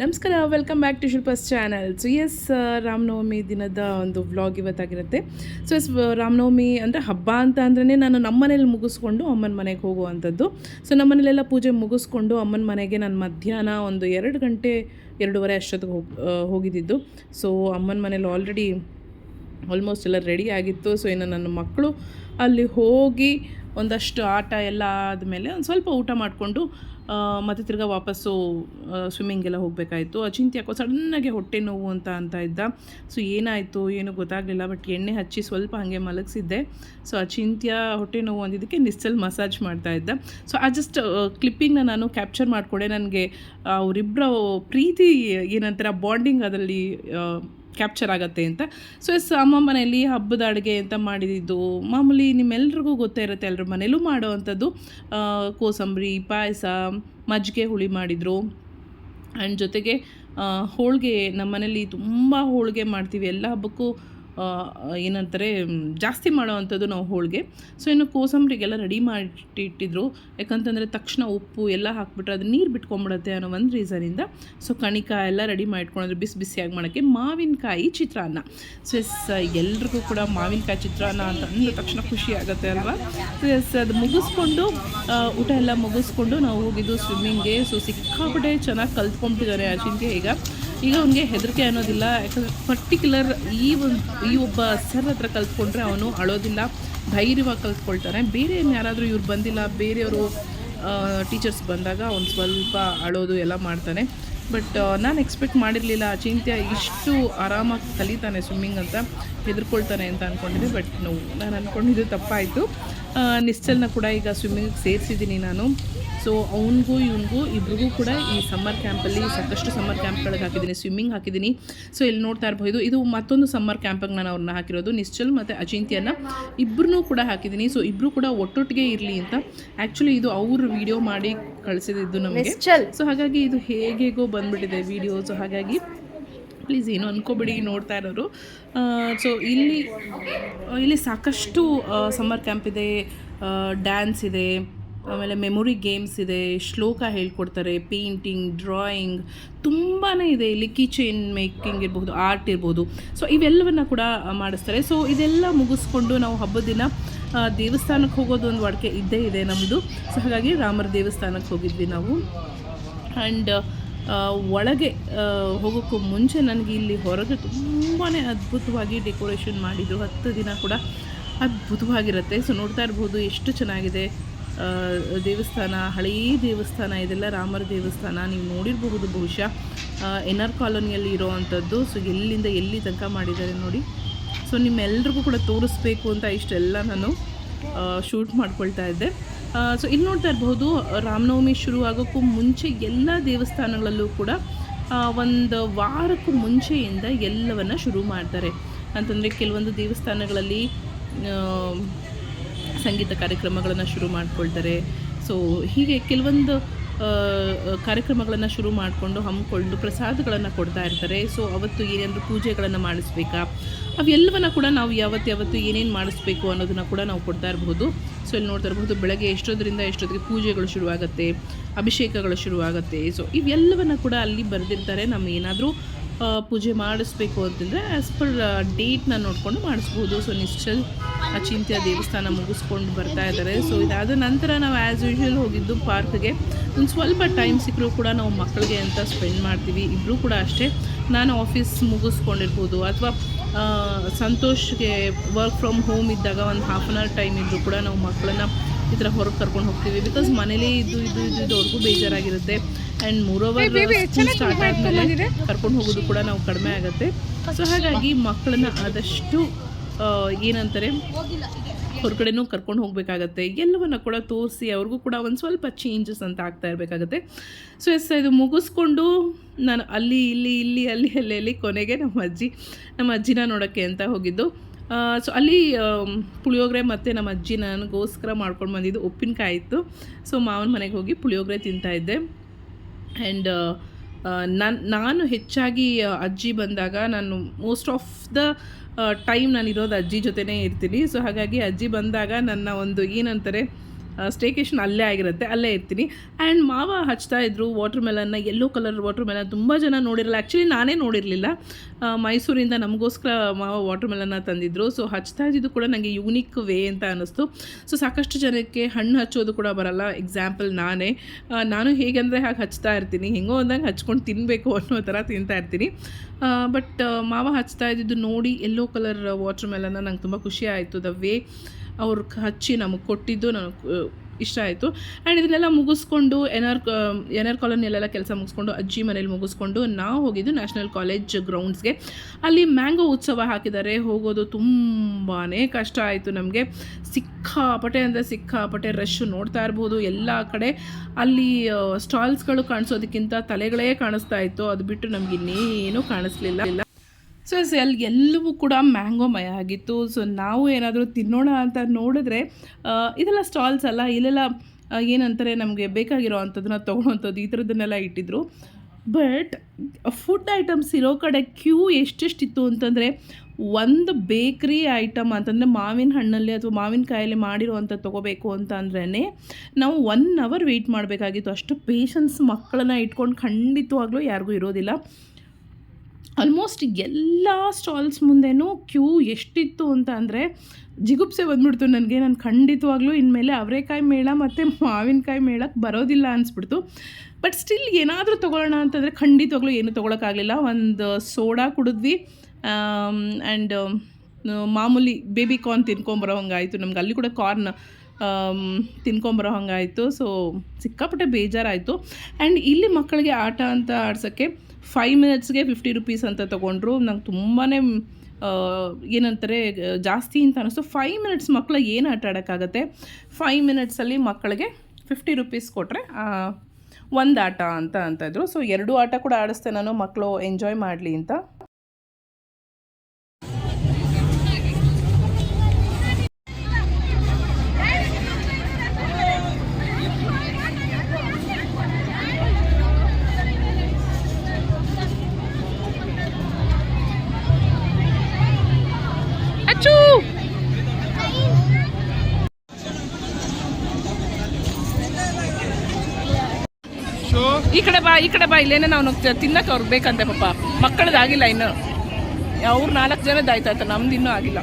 ನಮಸ್ಕಾರ welcome back to Shilpa's channel so yes Ramanavami ದಿನದ ಒಂದು ವ್ಲಾಗ್ ಇವತ್ತಾಗಿರುತ್ತೆ. ಸೊ ಎಸ್ ರಾಮನವಮಿ ಅಂದರೆ ಹಬ್ಬ ಅಂತ ಅಂದ್ರೆ ನಾನು ನಮ್ಮ ಮನೇಲಿ ಮುಗಿಸ್ಕೊಂಡು ಅಮ್ಮನ ಮನೆಗೆ ಹೋಗುವಂಥದ್ದು. ಸೊ ನಮ್ಮ ಮನೇಲೆಲ್ಲ ಪೂಜೆ ಮುಗಿಸ್ಕೊಂಡು ಅಮ್ಮನ ಮನೆಗೆ ನಾನು ಮಧ್ಯಾಹ್ನ ಒಂದು ಎರಡು ಗಂಟೆ, ಎರಡೂವರೆ ಅಷ್ಟೊತ್ತಿಗೆ ಹೋಗಿ ಹೋಗಿದ್ದಿದ್ದು. ಸೊ ಅಮ್ಮನ ಮನೇಲಿ ಆಲ್ರೆಡಿ ಆಲ್ಮೋಸ್ಟ್ ಎಲ್ಲ ರೆಡಿ ಆಗಿತ್ತು. ಸೊ ಇನ್ನು ನನ್ನ ಮಕ್ಕಳು ಅಲ್ಲಿ ಹೋಗಿ ಒಂದಷ್ಟು ಆಟ ಎಲ್ಲ ಆದಮೇಲೆ ಒಂದು ಸ್ವಲ್ಪ ಊಟ ಮಾಡಿಕೊಂಡು ಮತ್ತು ತಿರ್ಗಾ ವಾಪಸ್ಸು ಸ್ವಿಮ್ಮಿಂಗೆಲ್ಲ ಹೋಗಬೇಕಾಯಿತು. ಅಚಿಂತ್ಯ ಯಾಕೋ ಸಣ್ಣಗೆ ಹೊಟ್ಟೆ ನೋವು ಅಂತ ಅಂತ ಇದ್ದ. ಸೊ ಏನಾಯಿತು, ಏನೂ ಗೊತ್ತಾಗಲಿಲ್ಲ ಬಟ್ ಎಣ್ಣೆ ಹಚ್ಚಿ ಸ್ವಲ್ಪ ಹಾಗೆ ಮಲಗಿಸಿದ್ದೆ. ಸೊ ಅಚಿಂತ್ಯ ಹೊಟ್ಟೆ ನೋವು ಅಂದಿದ್ದಕ್ಕೆ ನಿಸ್ಸಲ್ಲಿ ಮಸಾಜ್ ಮಾಡ್ತಾ ಇದ್ದ. ಸೊ ಆ ಜಸ್ಟ್ ಕ್ಲಿಪ್ಪಿಂಗ್ನ ನಾನು ಕ್ಯಾಪ್ಚರ್ ಮಾಡಿಕೊಡೆ. ನನಗೆ ಅವರಿಬ್ಬರ ಪ್ರೀತಿ ಏನಂತಾರೆ ಬಾಂಡಿಂಗ್ ಅದರಲ್ಲಿ ಕ್ಯಾಪ್ಚರ್ ಆಗುತ್ತೆ ಅಂತ. ಸೊ ಎಸ್ ಅಮ್ಮ ಮನೆಯಲ್ಲಿ ಹಬ್ಬದ ಅಡುಗೆ ಅಂತ ಮಾಡಿದ್ದು. ಮಾಮೂಲಿ ನಿಮ್ಮೆಲ್ಲರಿಗೂ ಗೊತ್ತೇ ಇರುತ್ತೆ ಎಲ್ಲರ ಮನೇಲೂ ಮಾಡೋ ಅಂಥದ್ದು. ಕೋಸಂಬರಿ, ಪಾಯಸ, ಮಜ್ಜಿಗೆ ಹುಳಿ ಮಾಡಿದರು. ಆ್ಯಂಡ್ ಜೊತೆಗೆ ಹೋಳಿಗೆ ನಮ್ಮ ಮನೇಲಿ ತುಂಬ ಹೋಳಿಗೆ ಮಾಡ್ತೀವಿ. ಎಲ್ಲ ಹಬ್ಬಕ್ಕೂ ಏನಂತಾರೆ ಜಾಸ್ತಿ ಮಾಡೋವಂಥದ್ದು ನಾವು ಹೋಳಿಗೆ. ಸೊ, ಇನ್ನು ಕೋಸಂಬರಿಗೆಲ್ಲ ರೆಡಿ ಮಾಡಿ ಇಟ್ಟಿದ್ರು ಯಾಕಂತಂದರೆ ತಕ್ಷಣ ಉಪ್ಪು ಎಲ್ಲ ಹಾಕ್ಬಿಟ್ರೆ ಅದು ನೀರು ಬಿಟ್ಕೊಂಬಿಡುತ್ತೆ ಅನ್ನೋ ಒಂದು ರೀಸನಿಂದ. ಸೊ ಕಣಿಕ ಎಲ್ಲ ರೆಡಿ ಮಾಡಿಟ್ಕೊಂಡ್ರೆ ಬಿಸಿ ಬಿಸಿಯಾಗಿ ಮಾಡೋಕ್ಕೆ. ಮಾವಿನಕಾಯಿ ಚಿತ್ರಾನ್ನ. ಸೊ ಎಸ್ ಎಲ್ರಿಗೂ ಕೂಡ ಮಾವಿನಕಾಯಿ ಚಿತ್ರಾನ್ನ ಅಂತ ಅಂದ ತಕ್ಷಣ ಖುಷಿ ಆಗುತ್ತೆ ಅಲ್ವಾ? ಸೊ ಎಸ್ ಅದು ಮುಗಿಸ್ಕೊಂಡು ಊಟ ಎಲ್ಲ ಮುಗಿಸ್ಕೊಂಡು ನಾವು ಹೋಗಿದ್ದು ಸ್ವಿಮ್ಮಿಂಗ್ಗೆ ಸೊ ಸಿಕ್ಕಾಪಟ್ಟೆ ಚೆನ್ನಾಗಿ ಕಲ್ತ್ಕೊಂಡ್ಬಿಟ್ಟಿದ್ದಾರೆ ಅಚಿಂತ್ಯ ಈಗ. ಈಗ ಅವನಿಗೆ ಹೆದರಿಕೆ ಅನ್ನೋದಿಲ್ಲ. ಯಾಕಂದರೆ ಪರ್ಟಿಕ್ಯುಲರ್ ಈ ಒಂದು, ಈ ಒಬ್ಬ ಸರ್ ಹತ್ರ ಕಲ್ತ್ಕೊಂಡ್ರೆ ಅವನು ಅಳೋದಿಲ್ಲ. ಧೈರ್ಯವಾಗಿ ಕಲ್ತ್ಕೊಳ್ತಾನೆ ಬೇರೆ ಯಾರಾದರೂ ಇವ್ರು ಬಂದಿಲ್ಲ, ಬೇರೆಯವರು ಟೀಚರ್ಸ್ ಬಂದಾಗ ಅವ್ನು ಸ್ವಲ್ಪ ಅಳೋದು ಎಲ್ಲ ಮಾಡ್ತಾನೆ. ಬಟ್ ನಾನು ಎಕ್ಸ್ಪೆಕ್ಟ್ ಮಾಡಿರಲಿಲ್ಲ. ಅಚಿಂತ್ಯ ಇಷ್ಟು ಆರಾಮಾಗಿ ಕಲಿತಾನೆ ಸ್ವಿಮ್ಮಿಂಗ್ ಅಂತ, ಹೆದರ್ಕೊಳ್ತಾನೆ ಅಂತ ಅಂದ್ಕೊಂಡಿದ್ದೆ ಬಟ್ ನೋವು ನಾನು ಅಂದ್ಕೊಂಡಿದ್ದು ತಪ್ಪಾಯಿತು. ನಿಶ್ಚಲನ ಕೂಡ ಈಗ ಸ್ವಿಮ್ಮಿಂಗ್ ಸೇರಿಸಿದ್ದೀನಿ ನಾನು. ಸೊ ಅವನಿಗೂ ಇವನಿಗೂ ಇಬ್ರಿಗೂ ಕೂಡ ಈ ಸಮ್ಮರ್ ಕ್ಯಾಂಪಲ್ಲಿ ಸಾಕಷ್ಟು ಸಮ್ಮರ್ ಕ್ಯಾಂಪ್ಗಳಿಗೆ ಹಾಕಿದ್ದೀನಿ ಸ್ವಿಮ್ಮಿಂಗ್ ಹಾಕಿದ್ದೀನಿ. ಸೊ ಇಲ್ಲಿ ನೋಡ್ತಾ ಇರಬಹುದು ಇದು ಮತ್ತೊಂದು ಸಮ್ಮರ್ ಕ್ಯಾಂಪಿಗೆ ನಾನು ಅವ್ರನ್ನ ಹಾಕಿರೋದು. ನಿಶ್ಚಲ್ ಮತ್ತು ಅಚಿಂತ್ಯನ ಇಬ್ಬರನ್ನೂ ಕೂಡ ಹಾಕಿದ್ದೀನಿ. ಸೊ ಇಬ್ಬರು ಕೂಡ ಒಟ್ಟೊಟ್ಟಿಗೆ ಇರಲಿ ಅಂತ. ಆ್ಯಕ್ಚುಲಿ ಇದು ಅವರು ವಿಡಿಯೋ ಮಾಡಿ ಕಳಿಸಿದ್ದು ನಮಗೆ. ಸೊ ಹಾಗಾಗಿ ಇದು ಹೇಗೆಗೋ ಬಂದ್ಬಿಟ್ಟಿದೆ ವಿಡಿಯೋ ಸೊ ಹಾಗಾಗಿ ಪ್ಲೀಸ್ ಏನು ಅನ್ಕೋಬೇಡಿ ನೋಡ್ತಾ ಇರೋರು. ಸೊ ಇಲ್ಲಿ ಇಲ್ಲಿ ಸಾಕಷ್ಟು ಸಮ್ಮರ್ ಕ್ಯಾಂಪ್ ಇದೆ ಡ್ಯಾನ್ಸ್ ಇದೆ. ಆಮೇಲೆ ಮೆಮೊರಿ ಗೇಮ್ಸ್ ಇದೆ, ಶ್ಲೋಕ ಹೇಳ್ಕೊಡ್ತಾರೆ ಪೇಂಟಿಂಗ್ ಡ್ರಾಯಿಂಗ್ ತುಂಬಾ ಇದೆ. ಇಲ್ಲಿ ಕಿಚನ್ ಮೇಕಿಂಗ್ ಇರ್ಬೋದು ಆರ್ಟ್ ಇರ್ಬೋದು ಸೊ ಇವೆಲ್ಲವನ್ನು ಕೂಡ ಮಾಡಿಸ್ತಾರೆ. ಸೊ ಇದೆಲ್ಲ ಮುಗಿಸ್ಕೊಂಡು ನಾವು ಹಬ್ಬದ ದಿನ ದೇವಸ್ಥಾನಕ್ಕೆ ಹೋಗೋದು ಒಂದು ವಾಡಿಕೆ ಇದ್ದೇ ಇದೆ ನಮ್ಮದು ಸೊ ಹಾಗಾಗಿ ರಾಮರ ದೇವಸ್ಥಾನಕ್ಕೆ ಹೋಗಿದ್ವಿ ನಾವು. ಆ್ಯಂಡ್ ಒಳಗೆ ಹೋಗೋಕ್ಕೂ ಮುಂಚೆ ನನಗೆ ಇಲ್ಲಿ ಹೊರಗೆ ತುಂಬಾ ಅದ್ಭುತವಾಗಿ ಡೆಕೋರೇಷನ್ ಮಾಡಿದರು. ಹತ್ತು ದಿನ ಕೂಡ ಅದ್ಭುತವಾಗಿರುತ್ತೆ. ಸೊ ನೋಡ್ತಾ ಇರ್ಬೋದು ಎಷ್ಟು ಚೆನ್ನಾಗಿದೆ. ದೇವಸ್ಥಾನ ಹಳೆಯ ದೇವಸ್ಥಾನ, ಇದೆಲ್ಲ ರಾಮರ ದೇವಸ್ಥಾನ, ನೀವು ನೋಡಿರಬಹುದು ಬಹುಶಃ. ಎನ್ ಆರ್ ಕಾಲೋನಿಯಲ್ಲಿ ಇರೋ ಅಂಥದ್ದು ಸೊ ಎಲ್ಲಿಂದ ಎಲ್ಲಿ ತನಕ ಮಾಡಿದ್ದಾರೆ ನೋಡಿ. ಸೊ ನಿಮ್ಮೆಲ್ಲರಿಗೂ ಕೂಡ ತೋರಿಸ್ಬೇಕು ಅಂತ ಇಷ್ಟೆಲ್ಲ ನಾನು ಶೂಟ್ ಮಾಡ್ಕೊಳ್ತಾ ಇದ್ದೆ. ಸೊ ಇಲ್ಲಿ ನೋಡ್ತಾ ಇರಬಹುದು, ರಾಮನವಮಿ ಶುರುವಾಗೋಕ್ಕೂ ಮುಂಚೆ ಎಲ್ಲ ದೇವಸ್ಥಾನಗಳಲ್ಲೂ ಕೂಡ ಒಂದು ವಾರಕ್ಕೂ ಮುಂಚೆಯಿಂದ ಎಲ್ಲವನ್ನು ಶುರು ಮಾಡ್ತಾರೆ. ಅಂತಂದರೆ, ಕೆಲವೊಂದು ದೇವಸ್ಥಾನಗಳಲ್ಲಿ ಸಂಗೀತ ಕಾರ್ಯಕ್ರಮಗಳನ್ನು ಶುರು ಮಾಡ್ಕೊಳ್ತಾರೆ. ಸೊ ಹೀಗೆ ಕೆಲವೊಂದು ಕಾರ್ಯಕ್ರಮಗಳನ್ನು ಶುರು ಮಾಡಿಕೊಂಡು ಹಮ್ಮಿಕೊಂಡು ಪ್ರಸಾದಗಳನ್ನು ಕೊಡ್ತಾ ಇರ್ತಾರೆ. ಸೊ ಅವತ್ತು ಏನಾದರೂ ಪೂಜೆಗಳನ್ನು ಮಾಡಿಸ್ಬೇಕಾ? ಅವೆಲ್ಲವನ್ನು ಕೂಡ ನಾವು ಯಾವತ್ತು ಯಾವತ್ತು ಏನೇನು ಮಾಡಿಸ್ಬೇಕು ಅನ್ನೋದನ್ನು ಕೂಡ ನಾವು ಕೊಡ್ತಾ ಇರಬಹುದು ಸೊ ಇಲ್ಲಿ ನೋಡ್ತಾ ಇರಬಹುದು ಬೆಳಗ್ಗೆ ಎಷ್ಟೋದ್ರಿಂದ ಎಷ್ಟೊತ್ತಿಗೆ ಪೂಜೆಗಳು ಶುರುವಾಗುತ್ತೆ, ಅಭಿಷೇಕಗಳು ಶುರುವಾಗುತ್ತೆ. ಸೊ ಇವೆಲ್ಲವನ್ನು ಕೂಡ ಅಲ್ಲಿ ಬರೆದಿರ್ತಾರೆ. ನಮ್ಮ ಏನಾದರೂ ಪೂಜೆ ಮಾಡಿಸ್ಬೇಕು ಅಂತಂದರೆ ಆ್ಯಸ್ ಪರ್ ಡೇಟ್ನ ನೋಡಿಕೊಂಡು ಮಾಡಿಸ್ಬೋದು. ಸೊ ನಿಶ್ಚಲ್, ಅಚಿಂತ್ಯ ದೇವಸ್ಥಾನ ಮುಗಿಸ್ಕೊಂಡು ಬರ್ತಾ ಇದ್ದಾರೆ. ಸೊ ಇದಾದ ನಂತರ ನಾವು ಆ್ಯಸ್ ಯೂಶ್ವಲ್ ಹೋಗಿದ್ದು ಪಾರ್ಕ್ಗೆ ಒಂದು ಸ್ವಲ್ಪ ಟೈಮ್ ಸಿಕ್ಕರೂ ಕೂಡ ನಾವು ಮಕ್ಕಳಿಗೆ ಅಂತ ಸ್ಪೆಂಡ್ ಮಾಡ್ತೀವಿ. ಇಬ್ಬರೂ ಕೂಡ ಅಷ್ಟೇ. ನಾನು ಆಫೀಸ್ ಮುಗಿಸ್ಕೊಂಡಿರ್ಬೋದು. ಅಥವಾ ಸಂತೋಷ್ಗೆ ವರ್ಕ್ ಫ್ರಮ್ ಹೋಮ್ ಇದ್ದಾಗ ಒಂದು ಹಾಫ್ ಆನ್ ಅವರ್ ಟೈಮ್ ಇದ್ದರೂ ಕೂಡ ನಾವು ಮಕ್ಕಳನ್ನ ಈ ಥರ ಹೊರಗೆ ಕರ್ಕೊಂಡು ಹೋಗ್ತೀವಿ. ಬಿಕಾಸ್ ಮನೇಲಿ ಇದ್ದು ಇದು ಇದು ಇದು ಅವ್ರಿಗೂ ಬೇಜಾರಾಗಿರುತ್ತೆ. ಆ್ಯಂಡ್ ಮೂರ್ ಓವರ್ ಸ್ಟಾರ್ಟ್ ಆದಮೇಲೆ ಕರ್ಕೊಂಡು ಹೋಗೋದು ಕೂಡ ನಾವು ಕಡಿಮೆ ಆಗುತ್ತೆ. ಸೊ ಹಾಗಾಗಿ ಮಕ್ಕಳನ್ನ ಆದಷ್ಟು ಏನಂತಾರೆ ಹೊರಗಡೆನೂ ಕರ್ಕೊಂಡು ಹೋಗಬೇಕಾಗತ್ತೆ. ಎಲ್ಲವನ್ನ ಕೂಡ ತೋರಿಸಿ ಅವ್ರಿಗೂ ಕೂಡ ಒಂದು ಸ್ವಲ್ಪ ಚೇಂಜಸ್ ಅಂತ ಆಗ್ತಾ ಇರಬೇಕಾಗತ್ತೆ. ಸೊ ಎಸ್ ಇದು ಮುಗಿಸ್ಕೊಂಡು ನಾನು ಅಲ್ಲಿ ಇಲ್ಲಿ ಇಲ್ಲಿ ಅಲ್ಲಿ ಅಲ್ಲಿ ಅಲ್ಲಿ ಕೊನೆಗೆ ನಮ್ಮ ಅಜ್ಜಿ ನಮ್ಮ ಅಜ್ಜಿನ ನೋಡೋಕ್ಕೆ ಅಂತ ಹೋಗಿದ್ದು. ಸೊ ಅಲ್ಲಿ ಪುಳಿಯೋಗರೆ ಮತ್ತು ನಮ್ಮ ಅಜ್ಜಿ ನನಗೋಸ್ಕರ ಮಾಡ್ಕೊಂಡು ಬಂದಿದ್ದು ಉಪ್ಪಿನಕಾಯಿ ಇತ್ತು ಸೊ ಮಾವನ ಮನೆಗೆ ಹೋಗಿ ಪುಳಿಯೋಗರೆ ತಿಂತಾಯಿದ್ದೆ ಆ್ಯಂಡ್ ನಾನು ನಾನು ಹೆಚ್ಚಾಗಿ ಅಜ್ಜಿ ಬಂದಾಗ ನಾನು ಮೋಸ್ಟ್ ಆಫ್ ದ ಟೈಮ್ ನಾನು ಇರೋದು ಅಜ್ಜಿ ಜೊತೆನೇ ಇರ್ತೀನಿ. ಸೊ ಹಾಗಾಗಿ ಅಜ್ಜಿ ಬಂದಾಗ ನನ್ನ ಒಂದು ಏನಂತಾರೆ ಸ್ಟೇಕೇಶನ್ ಅಲ್ಲೇ ಆಗಿರುತ್ತೆ, ಅಲ್ಲೇ ಇರ್ತೀನಿ. ಆ್ಯಂಡ್ ಮಾವ ಹಚ್ತಾ ಇದ್ರು ವಾಟರ್ ಮೆಲನ್ನ ಯೆಲ್ಲೋ ಕಲರ್ ವಾಟರ್ ಮೆಲನ್ ತುಂಬ ಜನ ನೋಡಿರಲ್ಲ. ಆ್ಯಕ್ಚುಲಿ ನಾನೇ ನೋಡಿರಲಿಲ್ಲ. ಮೈಸೂರಿಂದ ನಮಗೋಸ್ಕರ ಮಾವ ವಾಟರ್ ಮೆಲನ್ನ ತಂದಿದ್ರು. ಸೊ ಹಚ್ತಾ ಇದ್ದಿದ್ದು ಕೂಡ ನನಗೆ ಯೂನಿಕ್ ವೇ ಅಂತ ಅನ್ನಿಸ್ತು. ಸೊ ಸಾಕಷ್ಟು ಜನಕ್ಕೆ ಹಣ್ಣು ಹಚ್ಚೋದು ಕೂಡ ಬರಲ್ಲ. ಎಕ್ಸಾಂಪಲ್ ನಾನೇ. ನಾನು ಹೇಗೆಂದರೆ ಹಾಗೆ ಹಚ್ತಾ ಇರ್ತೀನಿ. ಹೆಂಗೋ ಅಂದಂಗೆ ಹಚ್ಕೊಂಡು ತಿನ್ನಬೇಕು ಅನ್ನೋ ಥರ ತಿಂತಾ ಇರ್ತೀನಿ. ಬಟ್ ಮಾವ ಹಚ್ತಾ ಇದ್ದಿದ್ದು ನೋಡಿ ಎಲ್ಲೋ ಕಲರ್ ವಾಟರ್ ಮೆಲನ್ನ ನಂಗೆ ತುಂಬ ಖುಷಿ ಆಯಿತು. ದ ವೇ ಅವ್ರು ಹಚ್ಚಿ ನಮಗೆ ಕೊಟ್ಟಿದ್ದು ನನಗೆ ಇಷ್ಟ ಆಯಿತು. ಆ್ಯಂಡ್ ಇದನ್ನೆಲ್ಲ ಮುಗಿಸ್ಕೊಂಡು ಎನ್ ಆರ್ ಎನ್ ಆರ್ ಕಾಲೋನಿಯಲ್ಲೆಲ್ಲ ಕೆಲಸ ಮುಗಿಸ್ಕೊಂಡು, ಅಜ್ಜಿ ಮನೇಲಿ ಮುಗಿಸ್ಕೊಂಡು, ನಾವು ಹೋಗಿದ್ದು ನ್ಯಾಷನಲ್ ಕಾಲೇಜ್ ಗ್ರೌಂಡ್ಸ್ಗೆ ಅಲ್ಲಿ ಮ್ಯಾಂಗೋ ಉತ್ಸವ ಹಾಕಿದ್ದಾರೆ. ಹೋಗೋದು ತುಂಬಾ ಕಷ್ಟ ಆಯಿತು ನಮಗೆ. ಸಿಕ್ಕಾಪಟೆ ಅಂದರೆ ಸಿಕ್ಕಾಪಟೆ ರಶ್ ನೋಡ್ತಾ ಇರ್ಬೋದು ಎಲ್ಲ ಕಡೆ. ಅಲ್ಲಿ ಸ್ಟಾಲ್ಸ್ಗಳು ಕಾಣಿಸೋದಕ್ಕಿಂತ ತಲೆಗಳೇ ಕಾಣಿಸ್ತಾ ಇತ್ತು. ಅದು ಬಿಟ್ಟು ನಮ್ಗೆ ಇನ್ನೇನು ಕಾಣಿಸ್ಲಿಲ್ಲ. ಸೊ ಅಲ್ಲಿ ಎಲ್ಲವೂ ಕೂಡ ಮ್ಯಾಂಗೋ ಮಯ ಆಗಿತ್ತು. ಸೊ ನಾವು ಏನಾದರೂ ತಿನ್ನೋಣ ಅಂತ ನೋಡಿದ್ರೆ ಇದೆಲ್ಲ ಸ್ಟಾಲ್ಸ್ ಅಲ್ಲ, ಇಲ್ಲೆಲ್ಲ ಏನಂತಾರೆ, ನಮಗೆ ಬೇಕಾಗಿರೋ ಅಂಥದ್ದನ್ನ ತೊಗೊಳೋವಂಥದ್ದು ಈ ಥರದ್ದನ್ನೆಲ್ಲ ಇಟ್ಟಿದ್ರು. ಬಟ್ ಫುಡ್ ಐಟಮ್ಸ್ ಇರೋ ಕಡೆ ಕ್ಯೂ ಎಷ್ಟೆಷ್ಟಿತ್ತು ಅಂತಂದರೆ, ಒಂದು ಬೇಕ್ರಿ ಐಟಮ್ ಅಂತಂದರೆ ಮಾವಿನ ಹಣ್ಣಲ್ಲಿ ಅಥವಾ ಮಾವಿನಕಾಯಲ್ಲಿ ಮಾಡಿರುವಂಥ ತೊಗೋಬೇಕು ಅಂತ ಅಂದ್ರೇ ನಾವು ಒನ್ ಅವರ್ ವೆಯ್ಟ್ ಮಾಡಬೇಕಾಗಿತ್ತು. ಅಷ್ಟು ಪೇಷನ್ಸ್ ಮಕ್ಕಳನ್ನ ಇಟ್ಕೊಂಡು ಖಂಡಿತವಾಗ್ಲೂ ಯಾರಿಗೂ ಇರೋದಿಲ್ಲ. ಆಲ್ಮೋಸ್ಟ್ ಎಲ್ಲ ಸ್ಟಾಲ್ಸ್ ಮುಂದೆನೂ ಕ್ಯೂ ಎಷ್ಟಿತ್ತು ಅಂತ ಅಂದರೆ ಜಿಗುಪ್ಸೆ ಬಂದ್ಬಿಡ್ತು ನನಗೆ. ನಾನು ಖಂಡಿತವಾಗ್ಲೂ ಇನ್ಮೇಲೆ ಅವರೆಕಾಯಿ ಮೇಳ ಮತ್ತು ಮಾವಿನಕಾಯಿ ಮೇಳಕ್ಕೆ ಬರೋದಿಲ್ಲ ಅನಿಸ್ಬಿಡ್ತು. ಬಟ್ ಸ್ಟಿಲ್ ಏನಾದರೂ ತೊಗೊಳ್ಳೋಣ ಅಂತಂದರೆ ಖಂಡಿತವಾಗ್ಲೂ ಏನು ತೊಗೊಳಕ್ಕಾಗಲಿಲ್ಲ. ಒಂದು ಸೋಡಾ ಕುಡಿದ್ವಿ. ಆ್ಯಂಡ್ ಮಾಮೂಲಿ ಬೇಬಿ ಕಾರ್ನ್ ತಿನ್ಕೊಂಬರೋ ಹಂಗಾಯಿತು ನಮ್ಗೆ ಅಲ್ಲಿ ಕೂಡ ಕಾರ್ನ್ ತಿನ್ಕೊಂಬರೋ ಹಂಗಾಯಿತು. ಸೊ ಸಿಕ್ಕಾಪಟ್ಟೆ ಬೇಜಾರಾಯಿತು. ಆ್ಯಂಡ್ ಇಲ್ಲಿ ಮಕ್ಕಳಿಗೆ ಆಟ ಅಂತ ಆಡ್ಸೋಕ್ಕೆ ಫೈವ್ ಮಿನಿಟ್ಸ್ಗೆ ಫಿಫ್ಟಿ ರುಪೀಸ್ ಅಂತ ತೊಗೊಂಡ್ರು. ನಂಗೆ ತುಂಬಾ ಏನಂತಾರೆ, ಜಾಸ್ತಿ ಅಂತ ಅನ್ನಿಸ್ತು ಫೈವ್ ಮಿನಿಟ್ಸ್ ಮಕ್ಕಳು ಏನು ಆಟ ಆಡೋಕ್ಕಾಗತ್ತೆ? ಫೈವ್ ಮಿನಿಟ್ಸಲ್ಲಿ ಮಕ್ಕಳಿಗೆ ಫಿಫ್ಟಿ ರುಪೀಸ್ ಕೊಟ್ಟರೆ ಒಂದು ಆಟ ಅಂತ ಅಂತ ಇದ್ರು. ಸೊ ಎರಡು ಆಟ ಕೂಡ ಆಡಿಸ್ತೆ ನಾನು. ಮಕ್ಕಳು ಎಂಜಾಯ್ ಮಾಡಲಿ ಅಂತ. ಈ ಕಡೆ ಬಾ, ಈ ಕಡೆ ಬಾ, ಇಲ್ಲೇನೆ ನಾವು ತಿನ್ನಕ್ಕೆ ಅವ್ರು ಬೇಕಂತೆ ಪಾಪ. ಮಕ್ಕಳದಾಗಿಲ್ಲ ಇನ್ನು. ಅವ್ರು ನಾಲ್ಕು ಜನದ ಆಯ್ತಾಯ್ತ ನಮ್ದು ಇನ್ನೂ ಆಗಿಲ್ಲ.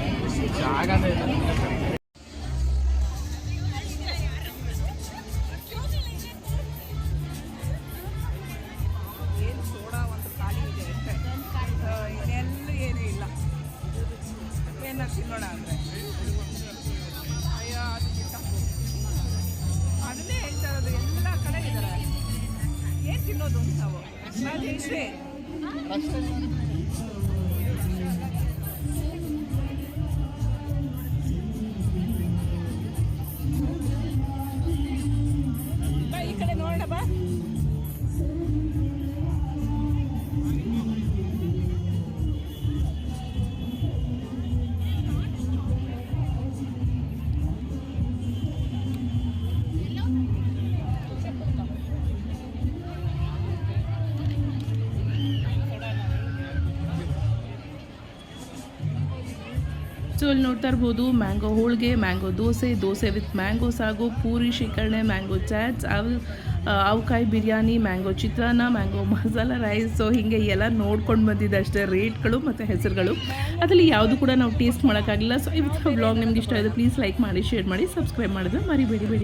ತಿನ್ನೋಣ ಅಂದರೆ. ಏನು ತಿನ್ನೋದು ಅಂತ ನಾವು ಅದು ಇಷ್ಟೇ ಬಾ ಈ ಕಡೆ ನೋಡೋಣ ಬಾ. ಸೊ ಇಲ್ಲಿ ನೋಡ್ತಾ ಇರ್ಬೋದು. Mango holige, mango dosa dosa with mango ಸಾಗು, ಪೂರಿ ಶ್ರೀಕರಣೆ ಮ್ಯಾಂಗೋ ಚಾಟ್ಸ್, ಅವ್ ಅವಕಾಯಿ ಬಿರಿಯಾನಿ, ಮ್ಯಾಂಗೋ ಚಿತ್ರಾನ್ನ, ಮ್ಯಾಂಗೋ ಮಸಾಲ ರೈಸ್. ಸೊ ಹೀಗೆ ಎಲ್ಲ ನೋಡ್ಕೊಂಡು ಬಂದಿದ್ದೆ ಅಷ್ಟೇ ರೇಟ್ಗಳು ಮತ್ತು ಹೆಸರುಗಳು. ಅದರಲ್ಲಿ ಯಾವುದು ಕೂಡ ನಾವು ಟೇಸ್ಟ್ ಮಾಡೋಕ್ಕಾಗಿಲ್ಲ. ಸೊ ಇವತ್ತು ಬ್ಲಾಗ್ ನಿಮ್ಗೆ ಇಷ್ಟ ಆಯಿತು ಪ್ಲೀಸ್ ಲೈಕ್ ಮಾಡಿ ಶೇರ್ ಮಾಡಿ ಸಬ್ಸ್ಕ್ರೈಬ್ ಮಾಡಿದ್ರೆ ಮರಿಬೇಡಿ, ಬೇಡಿ.